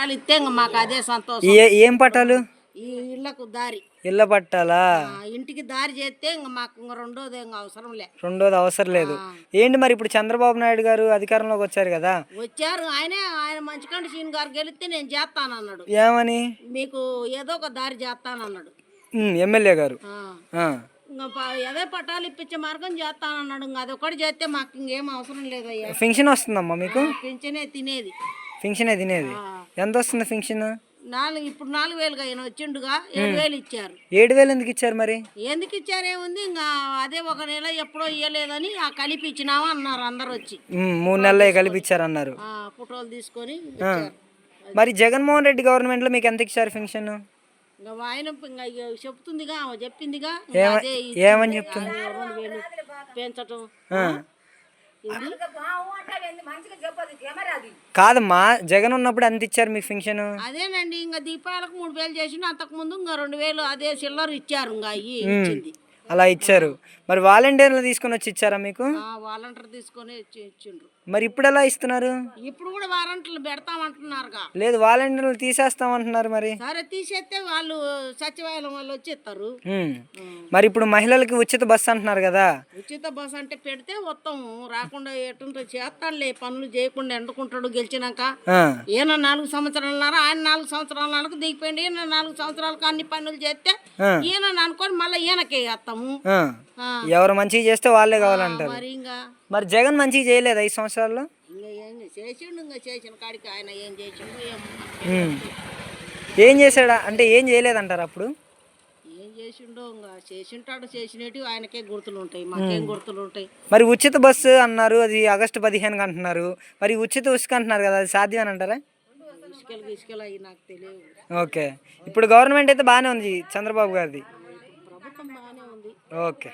పట్టాలు ఇస్తే మాకు అదే సంతోషం. ఏ ఏం పట్టాలు? ఈ ఇళ్ళకు దారి. ఇళ్ళ పట్టాలా? ఆ, ఇంటికి దారి చేస్తే ఇంకా మాకు ఇంకా రెండోది ఇంకా అవసరం లే. రెండోది అవసరం లేదు. ఏంటి మరి ఇప్పుడు చంద్రబాబు నాయుడు గారు అధికారంలోకి వచ్చారు కదా? వచ్చారు. ఆయనే ఆయన మంచికంటి సీన్ గారు గెలిస్తే నేను చేస్తానన్నాడు. ఏమని? మీకు ఏదో ఒక దారి చేస్తానన్నాడు. ఉమ్, ఎమ్మెల్యే గారు. అదే పట్టాలు ఇప్పించే మార్గం చేస్తానన్నాడు. ఇంకా అదొకటి చేస్తే మాకు ఇంకేం అవసరం లేదయ్యా. ఫింక్షన్ వస్తుందమ్మా మీకు? పెంచనే తినేది. ఫింక్షనే తినేది. ఎంత వస్తుంది ఫింక్షన్? నాలుగు ఇప్పుడు నాలుగు వేలుగా ఆయన వచ్చిండుగా ఏడు వేలు ఇచ్చారు. ఏడు వేలు ఎందుకు ఇచ్చారు మరి? ఎందుకు ఇచ్చారేముంది? ఇంకా అదే ఒక నెల ఎప్పుడో ఇయ్యలేదని ఆ కలిపి ఇచ్చినావా అన్నారు అందరు వచ్చి. మూడు నెలలే కలిపి ఇచ్చారన్నారు ఆ ఫోటోలు తీసుకొని ఇచ్చారు. మరి జగన్మోహన్ రెడ్డి గవర్నమెంట్లో మీకు ఎంత ఇచ్చారు ఫింక్షన్? ఇంకా ఆయన చెప్తుందిగా చెప్పిందిగా ఏమని. చెప్తుంది? పెంచటం? కాదమ్మా జగన్ ఉన్నప్పుడు ఎంత ఇచ్చారు మీకు ఫింక్షన్? అదేనండి ఇంకా దీపాలకు మూడు వేలు చేసిన అంతకు ముందు ఇంకా రెండు వేలు అదే చిల్లర ఇచ్చారు ఇంకా అయ్యి ఇచ్చింది. అలా ఇచ్చారు. మరి వాలంటీర్లు తీసుకొని వచ్చి ఇచ్చారా మీకు? ఆ వాలంటీర్ తీసుకొని ఇచ్చి ఇచ్చిండ్రు. మరి ఇప్పుడు ఎలా ఇస్తున్నారు? ఇప్పుడు కూడా వారంటీలు పెడతామంటున్నారుగా. లేదు వాలంటీర్లు తీసేస్తామంటున్నారు మరి. సరే తీసేస్తే వాళ్ళు సచివాలయం వాళ్ళు వచ్చి ఇస్తారు. మరి ఇప్పుడు మహిళలకి ఉచిత బస్సు అంటున్నారు కదా. ఉచిత బస్ అంటే పెడితే మొత్తం రాకుండా ఎటుంటో చేస్తాడులే పనులు చేయకుండా ఎండుకుంటాడు గెలిచినాక. ఈయన నాలుగు సంవత్సరాలన్నారా ఆయన నాలుగు సంవత్సరాలకు దిగిపోయింది ఈయన నాలుగు సంవత్సరాలకు అన్ని పనులు చేస్తే. ఈయన అనుకొని మళ్ళీ ఈయనకే వేస్తాము ఆ. ఆ, ఎవరు మంచిగా చేస్తే వాళ్ళే కావాలంటారు. మరి ఇంకా? మరి జగన్ మంచిగా చేయలేదు ఐదు సంవత్సరాల్లో? ఏం చేశాడా? అంటే ఏం చేయలేదంటారు అప్పుడు? ఏం చేసిండో ఇంకా చేసింటాడు చేసినట్టు ఆయనకే గుర్తులు ఉంటాయి మాకేం గుర్తులు ఉంటాయి. మరి ఉచిత బస్సు అన్నారు అది ఆగస్టు పదిహేనుకి అంటున్నారు. మరి ఉచిత ఉసుక అంటున్నారు కదా అది సాధ్యం అని అంటారా? ఓకే. ఇప్పుడు గవర్నమెంట్ అయితే బాగానే ఉంది చంద్రబాబు గారిది. ప్రభుత్వం బాగానే ఉంది ఓకే